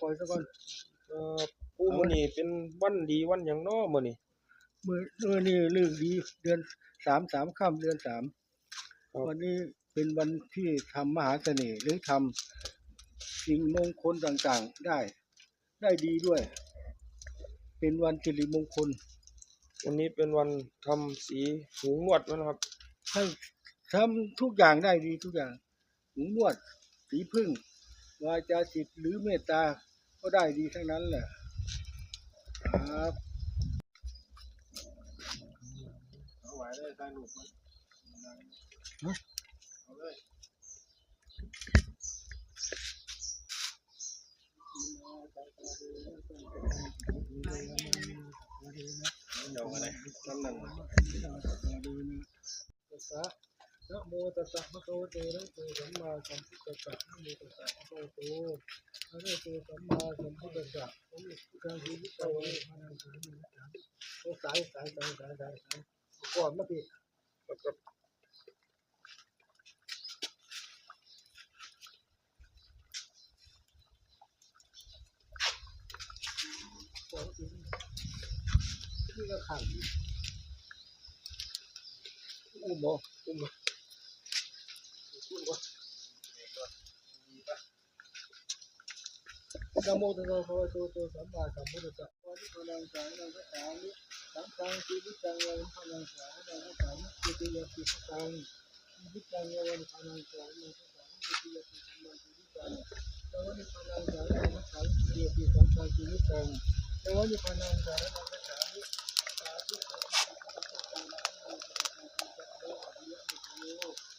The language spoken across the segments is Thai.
ค่อยๆซะก่อนเอ่อปูมือนี้เป็นวันดีวันอย่างน้อมือนี่อเมื่อนี่เรื่องดีเดือนสามสามค่ำเดือนสามวันนี้เป็นวันที่ทำมหาเสน่ห์หรือทำสิ่งมงคลต่างๆได้ ได้ดีด้วย เป็นวันสิริมงคล วันนี้เป็นวันทำสีหูนวดนะครับใทำทำทุกอย่างได้ดีทุกอย่างหูนวด สีพึ่ง วาจาจิตหรือเมตตาก็ได้ดีทั้งนั้นแหละครับเอาไว้เลยตาหนุกมั้ยเอาเลยเดี๋ยวอะไรลยจนหนึ่ง นะโมตัสสะมะโตเตระโตสัมมาสัมพุทธัสสะนะโมตัสสะมะโตเตระโตสัมมาสัมพุทธัสสะผมคือการยืนตะวันมานังสายนี่นะโอ้สายสายสายสายสายสายก่อนเมื่อกี้ที่ก็ขังอุ้มบ่อุ้มบ่ นะโมตัสสะภะคะวะโตตัสสัมมาสัมพุทธัสสะวันนี้พลังสายเราก็สามิสังสังชีวิตจังวันพลังสายเราก็สามิจิตยาสิตังชีวิตจังวันพลังสายเราก็สามิจิตยาสิตังชีวิตจังวันนี้พลังสายเราก็สามิจิตยาสิสังสังชีวิตจังวันนี้พลังสายเราก็สามิสาธุสังสังชีวิตจังวันพลังสายเราก็สามิจิตยาสิตังชีวิตจัง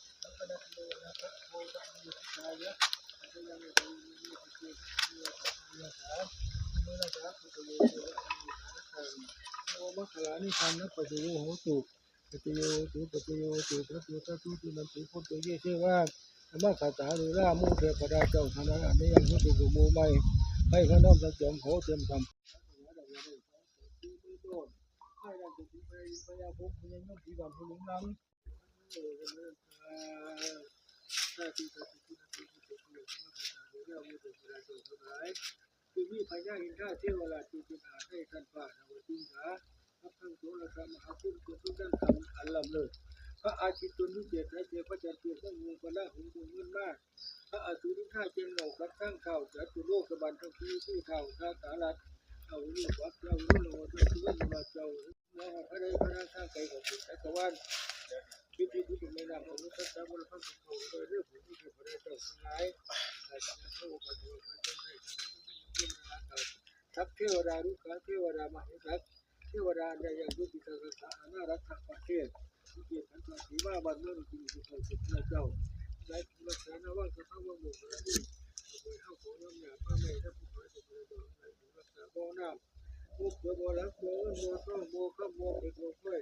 न पचयो होतु पचयो होतु पचयो होतु धत्वता तु तु न तु पुत्र ये सेवा नमः खाता रुरा मो थे पदा चौ थाना अने यं होतु गु मो mai hai khăn nôm sa chom hổ tiêm cầm hai thứ hai bây giờ bố cũng nhân nó chỉ làm คือล่ามูเทพดาเจ้าคณะอันนี้ยังพุทธกุมูไม่ให้พระน้อมสัจจมโหเตรียมทำให้เรายาภพพยานุปีบันพลุงนังเออถ้าเที่ที่ที่ที่ที่ที่เวลาถูกทำร้ายคือมีพญาอินทราเทวราชที่เป็นาให้ท่านป่าเราจริงนะรับทั้งตัวและธรรมหาคุณคุณทุกท่านทำอันลำเลิศพระอาทิตย์ตัวนี้เจ็ดและเจ็ดพระจันทร์เจ็ดทั้งงูปลาหูดูเงินมาก พระอาสุริข้าเจนโลกับทั้งเข่าจัตุโลกบันทั้งที่ที่เข่าท่าสารัดเอาลูกวัดเจ้าลูกโลทั้งที่ว่าเจ้าแล้วพระใดพระนั้นข้างไกลของสุดจักรวาล คิดที่พุทธไม่นำของพระเจ้าบรพระสุโธโดยเรื่องของที่พระเจ้าทั้งหลายอาจารย์พระอุปถัมภ์พระเจ้าได้ทักเทวดาลูกค้าเทวดามหาทักเทวดาในยังยุติกาสานารักษาประเทศที่เกียรติขันธ์สีว่าบันเมื่อจริงที่เขาสุดพระเจ้าและรักษาหน้าว่างสภาพว่างหมู่พระที่โดยเข้าของน้ำยาผ้าไม่ถ้าผู้ขายจะเป็นดอกในถึงรักษาบ่อน้ำมุกเบือบ่รักบ่โมต้องโมข้ามโมเป็นโมค่อย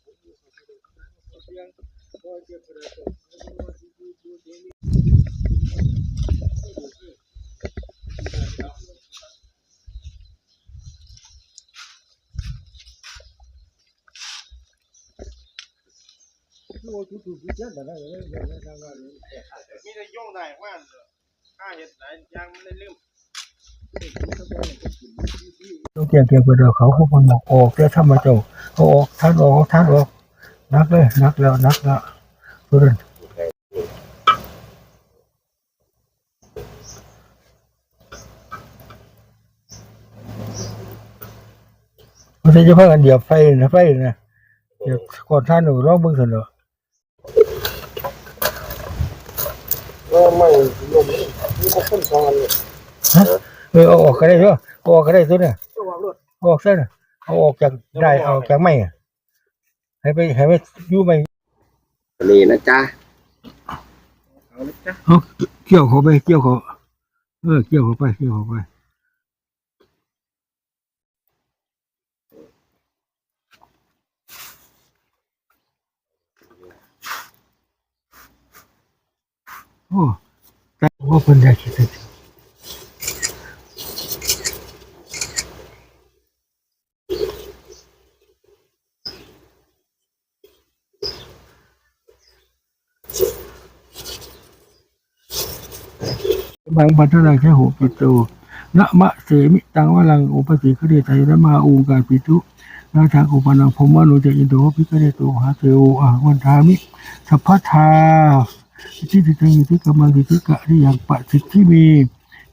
โอ้ทุกทุกที่จะได้เลยได้ทางว่ามีแต่ย่องได้ว่าข้าเห็ดหลายอย่างมันได้ลืมต้องเกี่ยงเกี่ยงไปเดี๋ยวเขาพวกมันบอกออกแล้วถ้ามาเจ้าเขาออกท่านออกท่านออกนักเลยนักแล้วนักแล้วตัวนั้นมันจะพักกันเดียวไฟนะไฟนะเดี๋ยวก่อนท่านหนูร้องเบิ่งสนอก็ ไม่ลมมีแต่คนสองอันเลยเออเอาออกก็ได้ด้วยเอาออกก็ได้ตัวเนี่ยระวังรถเอาออกซะนะเอาออกจากได้เอาออกจากไม่อะให้ไปให้ไปอยู่ไม่นี่นะจ๊ะเอาเลยจ้ะเอาเกี่ยวเขาไปเกี่ยวเขาเออเกี่ยวเขาไปเกี่ยวเขาไป โอ้แต่ว่าคนจะคิดถึงบางปัจจัยแค่หกประตูนะมะเสมิตังวะลังอุปสิกเดชัยนะมาอูกาปิทุนาทางอุปนังพมวะโนจะอินโดพิกเดตัวหาเทวอ่าวันทามิสัพพทา ที่ติตังยิติกามังยิติกะที่อย่างปะสิทธิมี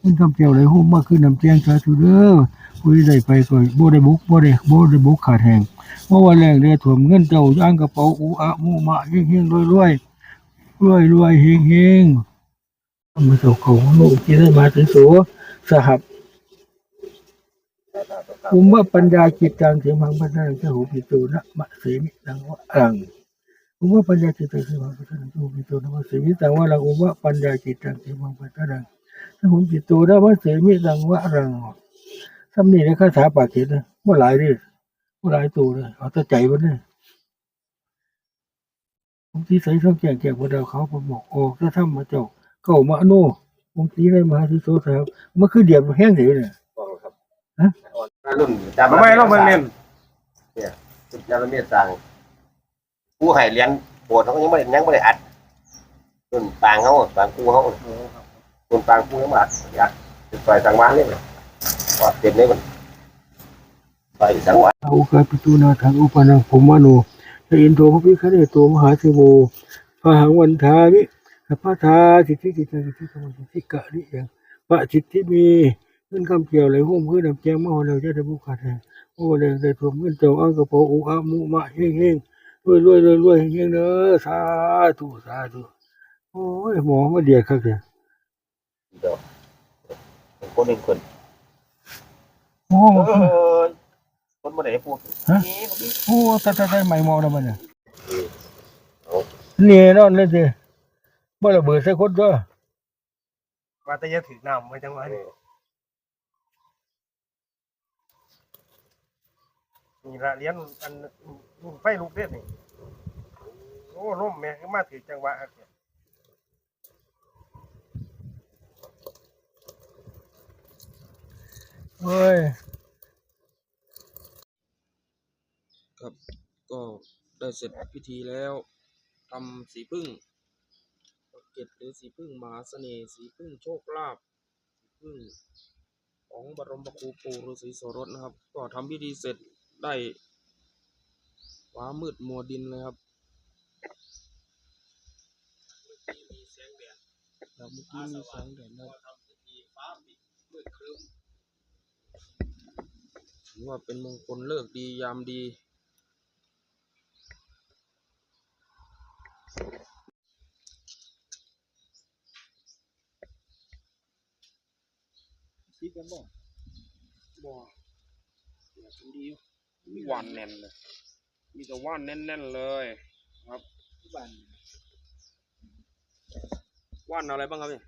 นั่นคำเกี่ยวไหลหุ้มมากขึ้นนำแจ้งสาธุเด้อผู้ใดไปก็บ่ได้บุกบ่ได้บ่ได้บุกขาดแห่งเมื่อวันแรกเรือถ่วมเงินเจ้าย่างกระเป๋าอูอะมูมะเฮงเฮงรวยรวยรวยรวยเฮงเฮงมาสู่ของโลกที่ได้มาถึงสูสหับภูมิว่าปัญญาจิตตังเสียมังพัฒนาเจ้าหูปิโตนะมะเสมิตังวะอัง ภูมิว่าปัญญาจิตตังเสียมังพัฒนาเจ้าหูปิโตนะมะเสมิตังวะลังภูมิว่าปัญญาจิตตังเสียมังพัฒนาเจ้าหูปิโตนะมะเสมิตังวะรังสำนีในคาถาปากเขียนนะเมื่อหลายดิเมื่อหลายตัวเลยเอาแต่ใจมันเนี่ยบางทีใส่ช่องแจกแจกบนดาวเขาผมบอกออกถ้าทำมาเจ้าเก้ามาโนผมตีได้มาที่โซครับมันคือเดียบแห้งเดียวเนี่ยรุ่นจำทำไมเราเบิ่งเน้นสุดยอดเมียสั่ง ผู้ให้เรียนโปวดเขาก็ยังไม่ได้ยังไม่ได้อัดรุ่นปางเขาปางกูเขารุ่นปางกูยังไม่อัดอยากจะปล่อยสังวานเลยปอดเต็มเลยมันปล่อยสังวานอากาปิตูนาทางอุปนังผมมโนจะอินโทพระพิฆเนศโตมหาเทโวพระหังวันทามิสัพพทาสิทธิจิตติสิทธิธรรมสิทธิกะนิยังปะจิที่มีเงินคำเกี่ยวไหลหุ้มขึ้นนำแจงมโหเราจะได้บุคคลแห่งโอ้แดงได้ถ่วมเงินเจ้าอังกระเป๋าอุอะมุมะเฮงเฮง วยรวยรวยรวยเฮงเฮงเด้อสาธุสาธุโอ้ยหมอมาเดียดครับเนี่ยเดี๋ยวคนหนึ่งคนโอ้เออคนบ่ได้พูดโอ้ตาตาตาใหม่มองแล้วมันเนี่ยนี่นอนเลยสิบ่ระเบิดใส่คนก็ว่าแต่จะถือน้ำไว้จังหวะนี้ นี่ละเลี้ยนอันรุ่นไฟลูกเด็ดนี่โอ้ร่มแม่ก็มาถือจังหวะครับเนี่ยเฮ้ยครับก็ได้เสร็จพิธีแล้วทำสีพึ่งประเกตหรือสีพึ่งมหาเสน่ห์สีพึ่งโชคลาภสีพึ่งของบรมครูปู่ฤาษีโสรสนะครับ ก็ทำพิธีเสร็จ ได้ฟ้ามืดมัวดินเลยครับครับเมื่อกี้มีแสงแดดนะครับถือว่าเป็นมงคลเลิกดียามดี คิดกันบ่บ่เนี่ยดูดีมีห วานแน่นเลย มีแต่หว่านแน่นๆเลยครับบ้านหว่านอะไรบ้างครับเนี่ย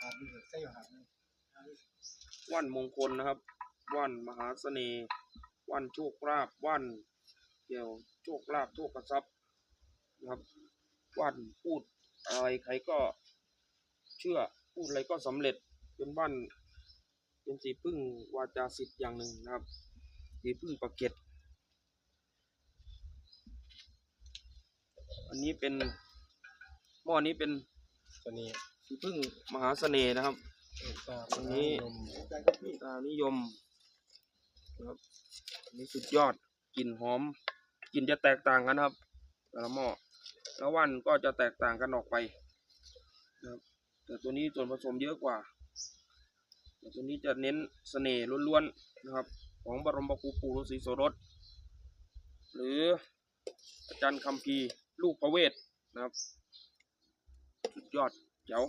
หาดีใส่หาหว่านมงคลนะครับหว่านมหาเสน่ห์หว่านโชคลาภหว่านเกี่ยวโชคลาภโชคทรัพย์นะครับหว่านพูดอะไรใครก็เชื่อพูดอะไรก็สำเร็จเป็นหว่าน เป็นสีพึ่งวาจาสิทธิ์อย่างหนึ่งนะครับ สีพึ่งประเก็ตอันนี้เป็นหม้อนี้เป็นเสน่ห์สีพึ่งมหาเสน่ห์นะครับอันนี้ตานิยมนะครับอันนี้สุดยอดกลิ่นหอมกลิ่นจะแตกต่างกันนะครับแต่ละหม้อแล้ววันก็จะแตกต่างกันออกไปนะครับแต่ตัวนี้ส่วนผสมเยอะกว่าแตัวนี้จะเน้นเสน่ห์ล้วนๆนะครับ ของบรมครูปู่ฤาษีโสรสหรืออาจารย์คำพีลูกพระเวทนะครับ สุดยอดเจ๋ว